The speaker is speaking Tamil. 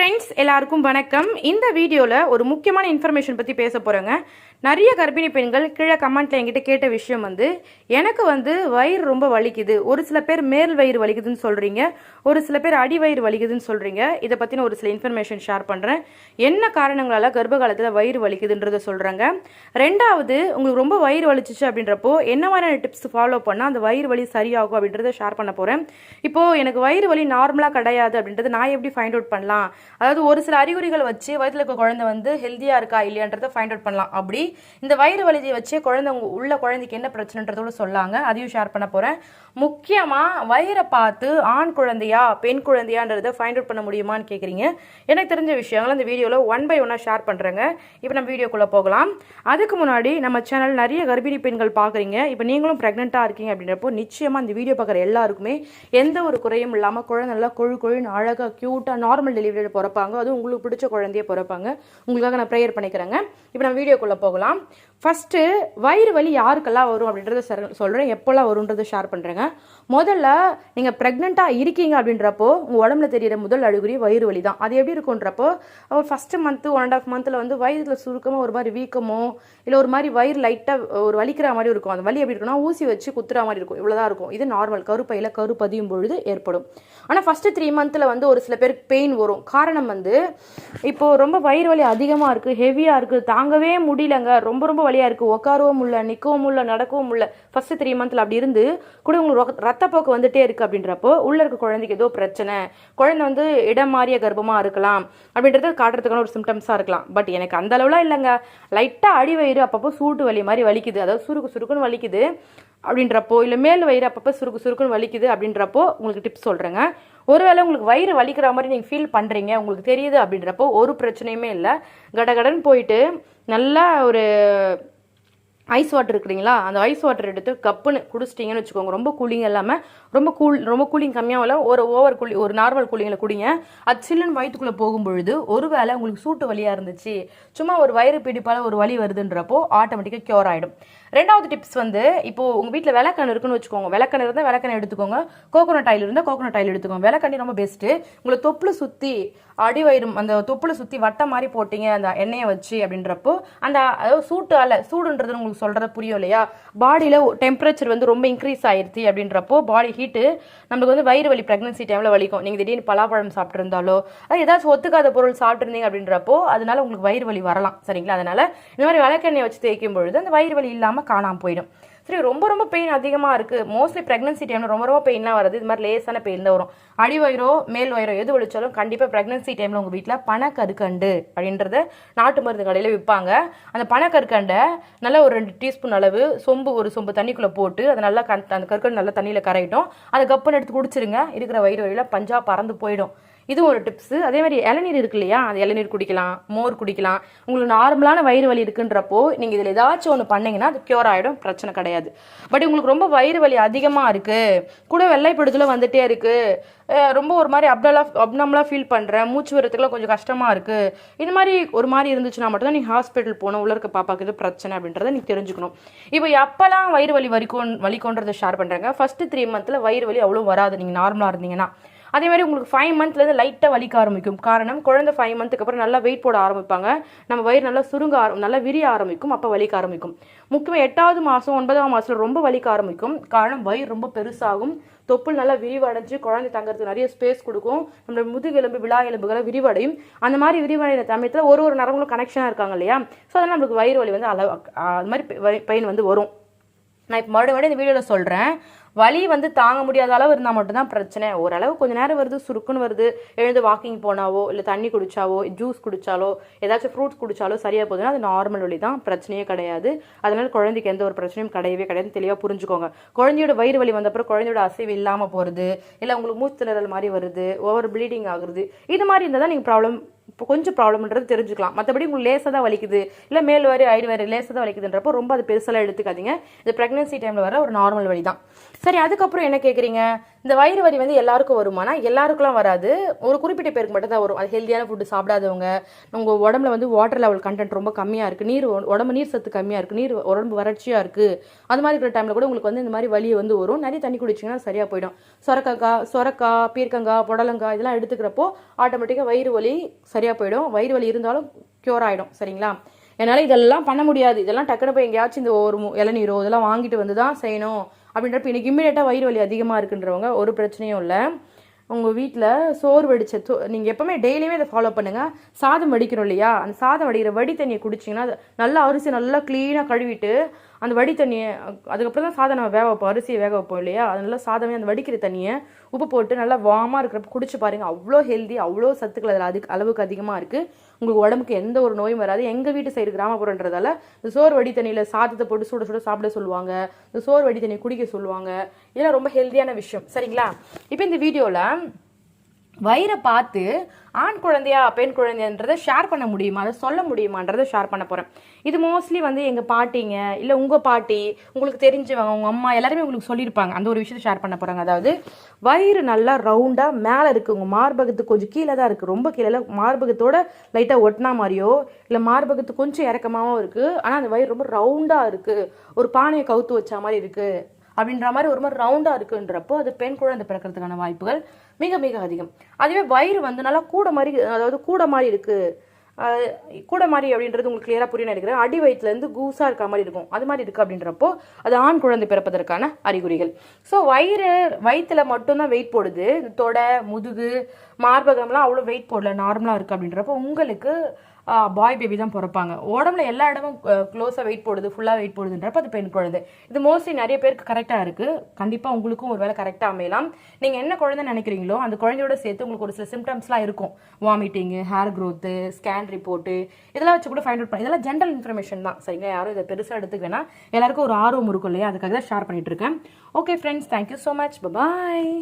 ஃப்ரெண்ட்ஸ் எல்லாருக்கும் வணக்கம். இந்த வீடியோவில் ஒரு முக்கியமான இன்ஃபர்மேஷன் பற்றி பேச போகிறேங்க நிறைய கர்ப்பிணி பெண்கள் கீழே கமெண்ட்டில் என்கிட்ட கேட்ட விஷயம் வந்து எனக்கு வந்து வயிறு ரொம்ப வலிக்குது. ஒரு சில பேர் மேல் வயிறு வலிக்குதுன்னு சொல்கிறீங்க ஒரு சில பேர் அடி வயிறு வலிக்குதுன்னு சொல்கிறீங்க இதை பற்றின ஒரு சில இன்ஃபர்மேஷன் ஷேர் பண்ணுறேன் என்ன காரணங்களால் கர்ப்ப காலத்தில் வயிறு வலிக்குதுன்றதை சொல்கிறேங்க ரெண்டாவது உங்களுக்கு ரொம்ப வயிறு வலிச்சிச்சு அப்படின்றப்போ என்ன மாதிரியான டிப்ஸ் ஃபாலோ பண்ணால் அந்த வயிறு வலி சரியாகும் அப்படின்றத ஷேர் பண்ண போகிறேன் இப்போது எனக்கு வயிறு வலி நார்மலாக கிடையாது அப்படின்றது நான் எப்படி ஃபைண்ட் அவுட் பண்ணலாம்? அதாவது ஒரு சில அறிகுறிகள் வச்சு வயிற்றுல இருக்க குழந்தை வந்து ஹெல்த்தியாக இருக்கா இல்லையான்றதை ஃபைண்ட் அவுட் பண்ணலாம். அப்படி இந்த வயிறு வலியை வச்சு குழந்தை உங்க- உள்ள குழந்தைக்கு என்ன பிரச்சனைன்றதோட சொல்லாங்க. அதையும் ஷேர் பண்ண போகிறேன் முக்கியமாக வயிறை பார்த்து ஆண் குழந்தையா பெண் குழந்தையான்றதை ஃபைண்ட் அவுட் பண்ண முடியுமான்னு கேட்குறீங்க எனக்கு தெரிஞ்ச விஷயங்கள் இந்த வீடியோவில் ஒன் பை ஒன்னாக ஷேர் பண்ணுறேங்க இப்போ நம்ம வீடியோக்குள்ளே போகலாம். அதுக்கு முன்னாடி நம்ம சேனல் நிறைய கர்ப்பிணி பெண்கள் பார்க்குறீங்க இப்போ நீங்களும் ப்ரெக்னெண்ட்டாக இருக்கீங்க அப்படின்றப்போ நிச்சயமாக இந்த வீடியோ பார்க்குற எல்லாருக்குமே எந்த ஒரு குறையும் இல்லாமல் குழந்தை நல்லா கொழு கொழுன்னு அழகாக க்யூட்டாக நார்மல் டெலிவரியில் பிறப்பாங்க. அதுவும் உங்களுக்கு பிடிச்ச குழந்தைய பிறப்பாங்க. உங்களுக்காக நான் ப்ரேயர் பண்ணிக்கிறேங்க. இப்போ நம்ம வீடியோக்குள்ளே போகலாம். போகலாம் ஃபஸ்ட்டு வயிறு வலி யாருக்கெல்லாம் வரும் அப்படின்றத சொல்கிறேன் எப்போல்லாம் வரும்ன்றதை ஷேர் பண்ணுறேங்க முதல்ல நீங்கள் ப்ரெக்னெண்ட்டாக இருக்கீங்க அப்படின்றப்போ உங்கள் உடம்புல தெரிகிற முதல் அழுகுறி வயிறு வலி தான். அது எப்படி இருக்குன்றப்போ ஒரு first month one and half மந்தில் வந்து வயிறுல சுருக்கமாக ஒரு மாதிரி வீக்கமோ இல்லை ஒரு மாதிரி வயிறு லைட்டாக ஒரு வலிக்கிற மாதிரி இருக்கும். அந்த வலி எப்படி இருக்குன்னா ஊசி வச்சு குத்துற மாதிரி இருக்கும். இவ்வளோதான் இருக்கும். இது நார்மல் கருப்பையில் கரு பதியும் பொழுது ஏற்படும். ஆனால் ஃபஸ்ட்டு த்ரீ மந்தில் வந்து ஒரு சில பேருக்கு பெயின் வரும். காரணம் வந்து இப்போது ரொம்ப வயிறு வலி அதிகமாக இருக்குது ஹெவியாக இருக்குது தாங்கவே முடியலங்க. ரொம்ப ரொம்ப வழியாக இருக்குது உட்காரவும் முடியல நிற்கவும் முடியல நடக்கவும் முடியல. ஃபஸ்ட்டு த்ரீ மந்த்தில் அப்படி இருந்து கூட உங்களுக்கு ரத்தப்போக்கு வந்துட்டே இருக்குது அப்படின்றப்போ உள்ளே இருக்க குழந்தைக்கு ஏதோ பிரச்சனை. குழந்தை வந்து இடம் மாறிய கர்ப்பமாக இருக்கலாம் அப்படின்றத காட்டுறதுக்கான ஒரு சிம்டம்ஸாக இருக்கலாம். பட் எனக்கு அந்த அளவுலாம் இல்லைங்க. லைட்டாக அடி வயிறு அப்பப்போ சூட்டு வலி மாதிரி வலிக்குது. அதாவது சுருக்கு சுருக்குன்னு வலிக்குது அப்படின்றப்போ இல்லை மேல் வயிறு அப்பப்போ சுருக்கு சுருக்குன்னு வலிக்குது அப்படின்றப்போ உங்களுக்கு டிப்ஸ் சொல்கிறேங்க ஒருவேளை உங்களுக்கு வயிறு வலிக்கிற மாதிரி நீங்கள் ஃபீல் பண்ணுறீங்க உங்களுக்கு தெரியுது அப்படின்றப்போ ஒரு பிரச்சனையுமே இல்லை. கடகடன்னு போயிட்டு நல்லா ஒரு ஐஸ் வாட்டர் இருக்குறீங்களா? அந்த ஐஸ் வாட்டர் எடுத்து கப்புன்னு குடிச்சிட்டிங்கன்னு வச்சுக்கோங்க. ரொம்ப கூலிங் இல்லாமல் ரொம்ப கூல் ரொம்ப கூலிங் கம்மியாக இல்லை ஒரு ஓவர் கூலி ஒரு நார்மல் கூலிங்கில் குடிங்க. அது சில்லுன்னு வயிற்றுக்குள்ளே போகும்பொழுது ஒருவேளை உங்களுக்கு சூட்டு வலியாக இருந்துச்சு சும்மா ஒரு வயிறு பிடிப்பால் ஒரு வலி வருதுன்றப்போ ஆட்டோமேட்டிக்காக க்யூர் ஆகிடும் ரெண்டாவது டிப்ஸ் வந்து இப்போ உங்கள் வீட்டில் விளக்கண் இருக்குன்னு வச்சுக்கோங்க. விளக்கண் இருந்தால் விளக்கண் எடுத்துக்கோங்க. கோகோனட் ஆயில் இருந்தால் கோகோனட் ஆயில் எடுத்துக்கோங்க. விளக்கண்ணி ரொம்ப பெஸ்ட்டு உங்களை தொப்புளை சுற்றி அடி வயிறு அந்த தொப்புளை சுற்றி வட்டம் மாதிரி போட்டீங்க அந்த எண்ணெயை வச்சு அப்படின்றப்போ அந்த அதாவது சூட்டால சூடுன்றது உங்களுக்கு சொல்கிறத புரியும் இல்லையா? பாடியில் டெம்பரேச்சர் வந்து ரொம்ப இன்க்ரீஸ் ஆயிடுச்சு அப்படின்றப்போ பாடி ஹீட்டு நம்மளுக்கு வந்து வயிறு வலி ப்ரெக்னன்சி டைமில் வலிக்கும். நீங்கள் திடீர்னு பலாப்பழம் சாப்பிட்ருந்தாலோ அது ஏதாச்சும் ஒத்துக்காத பொருள் சாப்பிட்ருந்தீங்க அப்படின்றப்போ அதனால உங்களுக்கு வயிறு வலி வரலாம். சரிங்களா? அதனால் இந்த மாதிரி விளக்கெண்ணெய் வச்சு தேய்க்கும் பொழுது அந்த வயிறு வலி இல்லாமல் காணாமல் போயிடும். சரி ரொம்ப ரொம்ப பெயின் அதிகமாக இருக்குது மோஸ்ட்லி ப்ரெக்னன்சி டைமில் ரொம்ப ரொம்ப பெயின்லாம் வருது. இது மாதிரி லேசான பெயின் தான் வரும். அடி வயிறோ மேல் வயிறோ எது வலிச்சாலும் கண்டிப்பாக ப்ரெக்னன்சி டைமில் உங்கள் வீட்டில் பனக்கருக்கண்டு அப்படின்றத நாட்டு மருந்து கடையில் விற்பாங்க அந்த பனக்கற்கண்டை நல்லா ஒரு ரெண்டு டீஸ்பூன் அளவு சொம்பு ஒரு சொம்பு தண்ணிக்குள்ளே போட்டு அதை நல்லா கண் அந்த கற்கண்டு நல்லா தண்ணியில் கரையிட்டும். அதை கப்புன்னு எடுத்து குடிச்சிருங்க. இருக்கிற வயிறு வழியில் பஞ்சா பறந்து போயிடும். இதுவும் ஒரு டிப்ஸு அதே மாதிரி இளநீர் இருக்கு இல்லையா? அது இளநீர் குடிக்கலாம் மோர் குடிக்கலாம். உங்களுக்கு நார்மலான வயிறு வலி இருக்குன்றப்போ நீங்கள் இதில் ஏதாச்சும் ஒன்று பண்ணீங்கன்னா அது க்யூர் ஆகிடும் பிரச்சனை கிடையாது. பட் உங்களுக்கு ரொம்ப வயிறு வலி அதிகமாக இருக்குது கூட வெள்ளைப்படுதலும் வந்துட்டே இருக்குது ரொம்ப ஒரு மாதிரி அப்டலாக அப்னம்லாம் ஃபீல் பண்ணுறேன் மூச்சு வரத்துக்குலாம் கொஞ்சம் கஷ்டமாக இருக்குது இந்த மாதிரி ஒரு மாதிரி இருந்துச்சுன்னா மட்டும்தான் நீங்கள் ஹாஸ்பிட்டல் போகணும் உள்ள இருக்க பாப்பாக்கு இது பிரச்சனை அப்படின்றத நீங்கள் தெரிஞ்சுக்கணும். இப்போ எப்போல்லாம் வயிறு வலி வலிக்கோ வலிக்கோன்றதை ஷேர் பண்ணுறாங்க ஃபஸ்ட்டு த்ரீ மந்தில் வயிறு வலி அவ்வளோ வராது. நீங்கள் நார்மலாக இருந்தீங்கன்னா அதே மாதிரி உங்களுக்கு ஃபைவ் மந்த்லேருந்து லைட்டாக வலிக்க ஆரம்பிக்கும். காரணம் குழந்தை ஃபைவ் மந்த்துக்கு அப்புறம் நல்லா வெயிட் போட ஆரம்பிப்பாங்க. நம்ம வயிறு நல்லா சுருங்க ஆரம் நல்லா விரிய ஆரம்பிக்கும் அப்போ வலிக்க ஆரம்பிக்கும். முக்கியமாக எட்டாவது மாதம் ஒன்பதாம் மாதத்தில் ரொம்ப வலிக்க ஆரம்பிக்கும். காரணம் வயிறு ரொம்ப பெருசாகும். தொப்புள் நல்லா விரிவடைஞ்சு குழந்தை தங்கறதுக்கு நிறைய ஸ்பேஸ் கொடுக்கும். நம்மளோட முதுகெலும்பு விழா எலும்புகளை விரிவடையும். அந்த மாதிரி விரிவடைகிற சமயத்தில் ஒரு ஒரு நரம்புகளும் கனெக்ஷனாக இருக்காங்க இல்லையா? ஸோ அதனால் நம்மளுக்கு வயிறு வலி வந்து அளவு அது மாதிரி பெயின் வந்து வரும். நான் இப்போ மறுபடியும் மறுபடியும் இந்த வீடியோவில் சொல்கிறேன் வலி வந்து தாங்க முடியாத அளவு இருந்தால் மட்டும்தான் பிரச்சனை. ஓரளவு கொஞ்சம் நேரம் வருது சுருக்குன்னு வருது. எழுந்து வாக்கிங் போனாவோ இல்லை தண்ணி குடித்தாவோ ஜூஸ் குடித்தாலோ ஏதாச்சும் ஃப்ரூட்ஸ் குடிச்சாலோ சரியாக போகுதுன்னா அது நார்மல் வலி தான். பிரச்சனையே கிடையாது. அதனால குழந்தைக்கு எந்த ஒரு பிரச்சனையும் கிடையவே கிடையாது. தெளிவாக புரிஞ்சுக்கோங்க. குழந்தையோட வயிறு வலி வந்தப்பறம் குழந்தையோட அசைவு இல்லாமல் போகிறது இல்லை உங்களுக்கு மூச்சு திணறல் மாதிரி வருது ஓவர் ப்ளீடிங் ஆகுறது இது மாதிரி இருந்தால் தான் நீங்கள் ப்ராப்ளம் இப்போ கொஞ்சம் ப்ராப்ளம்ன்றது தெரிஞ்சுக்கலாம். மற்றபடி உங்களுக்கு லேசாக தான் வலிக்குது. இல்லை மேல் வரி ஐடு வரி லேசாக தான் வலிக்குதுன்றப்போ ரொம்ப அது பெருசெல்லாம் எடுத்துக்காதீங்க. இது ப்ரெக்னன்சி டைமில் வர ஒரு நார்மல் வழி தான் சரி அதுக்கப்புறம் என்ன கேட்குறீங்க இந்த வயிறு வலி வந்து எல்லாருக்கும் வருமானா எல்லாருக்குலாம் வராது. ஒரு குறிப்பிட்ட பேருக்கு மட்டும் தான் வரும். அது ஹெல்த்தியான ஃபுட்டு சாப்பிடாதவங்க உங்கள் உடம்புல வந்து வாட்டர் லெவல் கண்டென்ட் ரொம்ப கம்மியாக இருக்குது நீர் உடம்பு நீர் சத்து கம்மியாக இருக்குது நீர் உடம்பு வறட்சியாக இருக்குது அது மாதிரி இருக்கிற டைமில் கூட உங்களுக்கு வந்து இந்த மாதிரி வலி வந்து வரும். நிறைய தண்ணி குடிச்சிங்கன்னா சரியாக போயிடும். சொரக்காய் சொரக்காய் பீர்க்கங்காய் புடலங்காய் இதெல்லாம் எடுத்துக்கிறப்போ ஆட்டோமேட்டிக்காக வயிறு வலி சரியாக போயிடும். வயிறு வலி இருந்தாலும் க்யூர் ஆகிடும் சரிங்களா? என்னால் இதெல்லாம் பண்ண முடியாது. இதெல்லாம் டக்குனு போய் எங்கேயாச்சும் இந்த ஒரு இளநீரோ இதெல்லாம் வாங்கிட்டு வந்து தான் செய்யணும். அப்படின்றப்ப இன்னைக்கு இம்மிடியட்டாக வயிறு வலி அதிகமாக இருக்குன்றவங்க ஒரு பிரச்சனையும் இல்லை. உங்கள் வீட்டில் சோறு வடிச்ச தோ நீங்கள் எப்போவுமே டெய்லியுமே இதை ஃபாலோ பண்ணுங்கள் சாதம் வடிக்கிறோம் இல்லையா? அந்த சாதம் வடிக்கிற வடி தண்ணியை குடிச்சிங்கன்னா அது நல்லா அரிசி நல்லா க்ளீனாக கழுவிட்டு அந்த வடி தண்ணியை அதுக்கப்புறம் தான் சாதம் நம்ம வேக வைப்போம். அரிசியை வேக வைப்போம் இல்லையா? அது நல்லா சாதமே அந்த வடிக்கிற தண்ணியை உப்பு போட்டு நல்லா வாமாக இருக்கிறப்ப குடிச்சு பாருங்கள் அவ்வளோ ஹெல்தி அவ்வளோ சத்துக்கள் அதில் அதுக்கு அளவுக்கு அதிகமாக இருக்குது உங்களுக்கு உடம்புக்கு எந்த ஒரு நோயும் வராது. எங்கள் வீட்டு சைடு கிராமப்புறன்றதால இந்த சோறு வடி தண்ணியில் சாதத்தை போட்டு சுட சுட சாப்பிட சொல்லுவாங்க. இந்த சோறு வடி தண்ணி குடிக்க சொல்லுவாங்க. இதெல்லாம் ரொம்ப ஹெல்தியான விஷயம். சரிங்களா? இப்போ இந்த வீடியோவில் வயிறை பார்த்து ஆண் குழந்தையா பெண் குழந்தைன்றதை ஷேர் பண்ண முடியுமா? அதை சொல்ல முடியுமான்றதை ஷேர் பண்ண போகிறேன் இது மோஸ்ட்லி வந்து எங்கள் பாட்டிங்க இல்லை உங்கள் பாட்டி உங்களுக்கு தெரிஞ்சவங்க உங்கள் அம்மா எல்லாருமே உங்களுக்கு சொல்லியிருப்பாங்க. அந்த ஒரு விஷயத்தை ஷேர் பண்ண போகிறாங்க அதாவது வயிறு நல்லா ரவுண்டாக மேலே இருக்குது உங்கள் மார்பகத்துக்கு கொஞ்சம் கீழே தான் இருக்குது ரொம்ப கீழே மார்பகத்தோட லைட்டாக ஒட்டினா மாதிரியோ இல்லை மார்பகத்துக்கு கொஞ்சம் இறக்கமாகவும் இருக்குது ஆனால் அந்த வயிறு ரொம்ப ரவுண்டாக இருக்குது ஒரு பானையை கவுத்து வச்சா மாதிரி இருக்குது அப்படின்ற மாதிரி ஒரு மாதிரி ரவுண்டாக இருக்குன்றப்போ அது பெண் குழந்தை பிறக்கிறதுக்கான வாய்ப்புகள் மிக மிக அதிகம். அதுவே வயிறு வந்து நல்லா கூட மாதிரி அதாவது கூட மாதிரி இருக்குது கூட மாதிரி அப்படின்றது உங்களுக்கு கிளியராக புரிய நினைக்கிறேன். அடி வயிற்றுலேருந்து கூஸாக இருக்க மாதிரி இருக்கும். அது மாதிரி இருக்குது அப்படின்றப்போ அது ஆண் குழந்தை பிறப்பதற்கான அறிகுறிகள். ஸோ வயிறு வயிற்றில் மட்டும்தான் வெயிட் போடுது. இந்த தொடை முதுகு மார்பகம்லாம் அவ்வளோ வெயிட் போடல நார்மலாக இருக்குது அப்படின்றப்போ உங்களுக்கு பாய் பேபி தான் பிறப்பாங்க. உடம்புல எல்லா இடமும் க்ளோஸாக வெயிட் போடுது ஃபுல்லாக வெயிட் போடுதுன்றப்ப அது பெண் குழந்தை. இது மோஸ்ட்லி நிறைய பேருக்கு கரெக்டாக இருக்குது கண்டிப்பாக உங்களுக்கும் ஒரு வேலை கரெக்டாக அமையலாம். நீங்கள் என்ன குழந்தை நினைக்கிறீங்களோ அந்த குழந்தையோட சேர்த்து உங்களுக்கு ஒரு சில சிம்டம்ஸ்லாம் இருக்கும். Vomiting hair growth scan report இதெல்லாம் வச்சு கூட ஃபைண்ட் அவுட் பண்ணி இதெல்லாம் ஜென்ரல் இன்ஃபர்மேஷன் தான். சரிங்களா? யாரும் இதை பெருசாக எடுத்துக்க வேணா எல்லாருக்கும் ஒரு ஆர்வம் இருக்கும் இல்லையா? அதுக்காக தான் ஷேர் பண்ணிட்டு இருக்கேன். Okay friends thank you so much bye